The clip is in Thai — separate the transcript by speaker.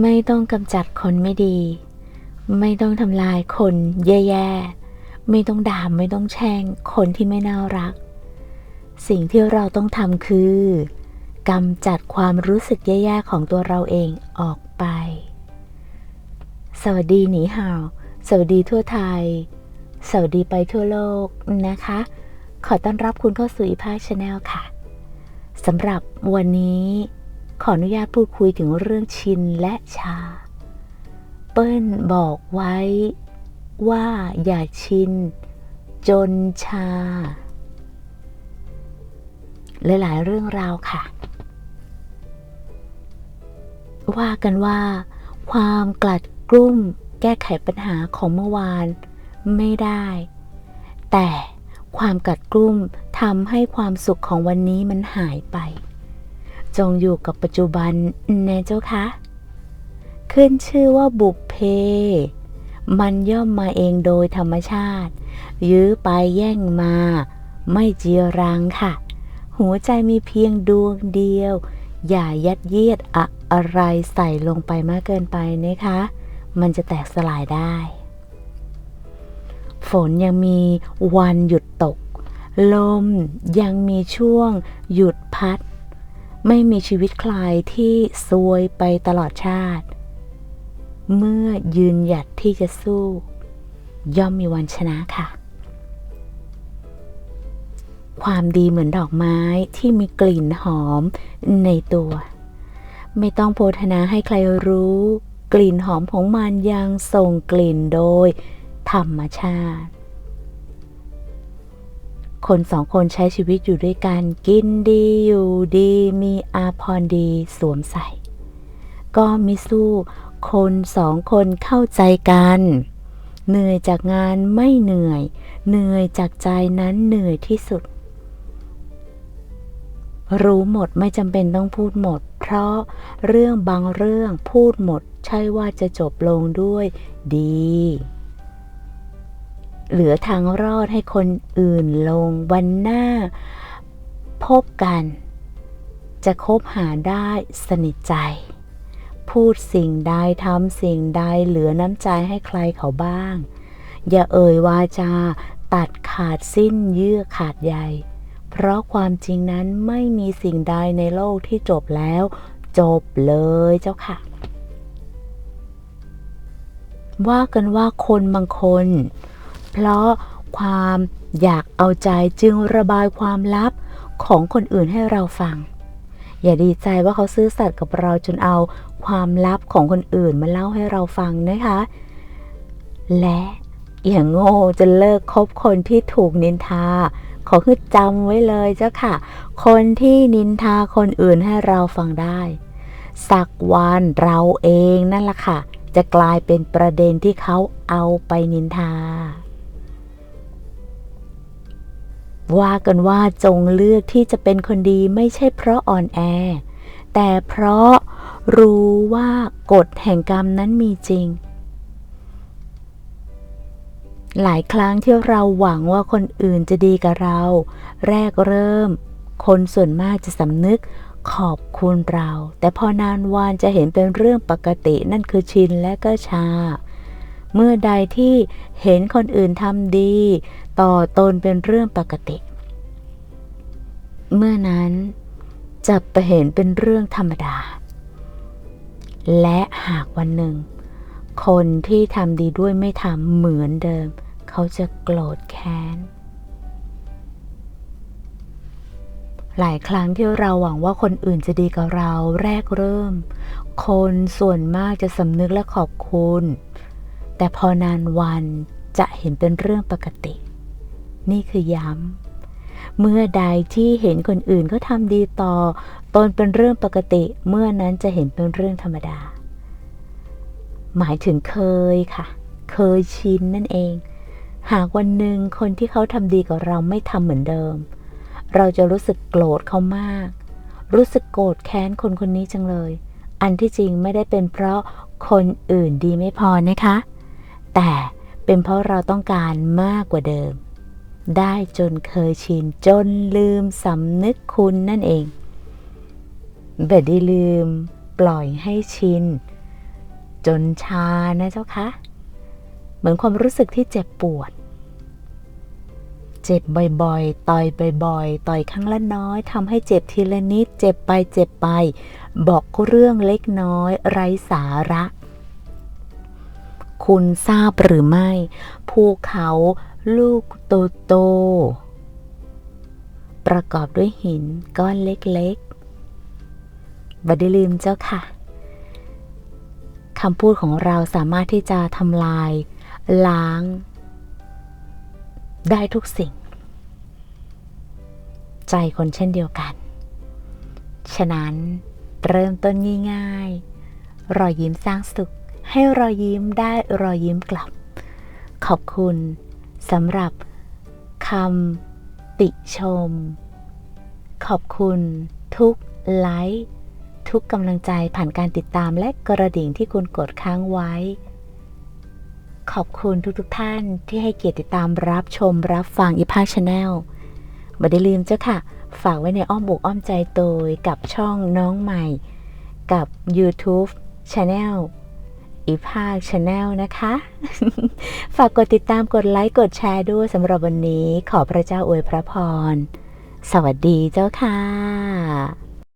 Speaker 1: ไม่ต้องกำจัดคนไม่ดี ไม่ต้องทำลายคนแย่ๆ ไม่ต้องด่าไม่ต้องแช่งคนที่ไม่น่ารัก สิ่งที่เราต้องทำคือกำจัดความรู้สึกแย่ๆ ของตัวเราเองออกไป สวัสดีหนีห่าว สวัสดีทั่วไทย สวัสดีไปทั่วโลกนะคะ ขอต้อนรับคุณเข้าสู่อีพาชาแนลค่ะสำหรับวันนี้ ขออนุญาตพูดคุยถึงเรื่องชินและชา เปิ้ลบอกไว้ว่าอย่าชิน จนชา หลาย ๆ เรื่องราวค่ะ ว่ากันว่า ความกลัดกลุ้มแก้ไขปัญหาของเมื่อวานไม่ได้ แต่ความกัดกลุ้มทำให้ความสุขของวันนี้มันหายไป จงอยู่กับปัจจุบันแน่เจ้าคะขึ้นชื่อว่าบุพเพ มันย่อมมาเองโดยธรรมชาติ ยื้อไปแย่งมา ไม่เจียรังค่ะ หัวใจมีเพียงดวงเดียว อย่ายัดเยียดอะอะไรใส่ลงไปมากเกินไปนะคะ มันจะแตกสลายได้ ฝนยังมีวันหยุดตก ลมยังมีช่วงหยุดพัด ไม่มีชีวิตใครที่ซวยไปตลอดชาติ เมื่อยืนหยัดที่จะสู้ ย่อมมีวันชนะค่ะ ความดีเหมือนดอกไม้ที่มีกลิ่นหอมในตัว ไม่ต้องโพธนาให้ใครรู้ กลิ่นหอมของมันยังส่งกลิ่นโดยธรรมชาติ คนสองคนใช้ชีวิตอยู่ด้วยกันกินดีอยู่ดีมีอาพรดีสวมใส่ ก็มิสู้คนสองคนเข้าใจกัน เหนื่อยจากงานไม่เหนื่อย เหนื่อยจากใจนั้นเหนื่อยที่สุด รู้หมดไม่จำเป็นต้องพูดหมด เพราะเรื่องบางเรื่องพูดหมด ใช่ว่าจะจบลงด้วยดี เหลือทางรอดให้คนอื่นลงวันหน้า พบกัน จะคบหาได้สนิทใจ พูดสิ่งใดทำสิ่งใดเหลือน้ำใจให้ใครเขาบ้าง อย่าเอ่ยวาจาตัดขาดสิ้นเยื่อขาดใยเพราะความจริงนั้นไม่มีสิ่งใดในโลกที่จบแล้ว จบเลยเจ้าค่ะ ว่ากันว่าคนบางคน เพราะความอยากเอาใจจึงระบายความลับของคนอื่นให้เราฟัง อย่าดีใจว่าเขาซื่อสัตย์กับเราจนเอาความลับของคนอื่นมาเล่าให้เราฟังนะคะ และอย่างโง่จะเลิกคบคนที่ถูกนินทา ขอคือจำไว้เลยเจ้าค่ะ คนที่นินทาคนอื่นให้เราฟังได้ สักวันเราเองนั่นแหละค่ะ จะกลายเป็นประเด็นที่เขาเอาไปนินทา ว่ากันว่าจงเลือกที่จะเป็นคนดีไม่ใช่เพราะอ่อนแอ แต่เพราะรู้ว่ากฎแห่งกรรมนั้นมีจริง หลายครั้งที่เราหวังว่าคนอื่นจะดีกับเรา แรกเริ่ม คนส่วนมากจะสำนึกขอบคุณเรา แต่พอนานวันจะเห็นเป็นเรื่องปกตินั่นคือชินและก็ชา เมื่อใดที่เห็นคนอื่นทำดี ต่อตนเป็นเรื่องปกติ เมื่อนั้นจะไปเห็นเป็นเรื่องธรรมดา และหากวันหนึ่ง คนที่ทำดีด้วยไม่ทำเหมือนเดิม เขาจะโกรธแค้น หลายครั้งที่เราหวังว่าคนอื่นจะดีกับเราแรกเริ่ม คนส่วนมากจะสำนึกและขอบคุณ แต่พอนานวันจะเห็นเป็นเรื่องปกติ นี่คือย้ำ เมื่อใดที่เห็นคนอื่นเขาทำดีต่อ ตนเป็นเรื่องปกติ เมื่อนั้นจะเห็นเป็นเรื่องธรรมดา หมายถึงเคยค่ะ เคยชินนั่นเอง หากวันหนึ่งคนที่เขาทำดีกับเราไม่ทำเหมือนเดิม เราจะรู้สึกโกรธเขามาก รู้สึกโกรธแค้นคนคนนี้จังเลย อันที่จริงไม่ได้เป็นเพราะคนอื่นดีไม่พอนะคะ แต่เป็นเพราะเราต้องการมากกว่าเดิม ได้จนเคยชินจนลืมสำนึกคุณนั่นเองแบบได้ลืม ปล่อยให้ชิน จนชานะเจ้าคะ เหมือนความรู้สึกที่เจ็บปวด เจ็บบ่อยๆ ต่อยบ่อยๆ ต่อยครั้งละน้อยทำให้เจ็บทีละนิด เจ็บไปเจ็บไป บอกเรื่องเล็กน้อย ไร้สาระ คุณทราบหรือไม่ ภูเขาลูกโตโตๆประกอบด้วยหินก้อนเล็กๆบัดได้ลืมเจ้าค่ะคำพูดของเราสามารถที่จะทำลาย ล้าง ได้ทุกสิ่ง ใจคนเช่นเดียวกัน ฉะนั้นเริ่มต้นง่ายๆ รอยยิ้มสร้างสุข ให้รอยยิ้มได้รอยยิ้มกลับ ขอบคุณสำหรับคำติชม ขอบคุณทุกไลค์ทุกกำลังใจผ่านการติดตามและกระดิ่งที่คุณกดค้างไว้ ขอบคุณทุกๆทท่านที่ให้เกียรติติดตามรับชมรับฟังอีพาชาแนลไม่ได้ลืมเจ้าค่ะ ฝากไว้ในอ้อมอกอ้อมใจโดยกับช่องน้องใหม่ กับ YouTube Channel อีภาคชาแนลนะคะ ฝากกดติดตามกดไลค์กดแชร์ด้วยสำหรับวันนี้ขอพระเจ้าอวยพระพร สวัสดีเจ้าค่ะ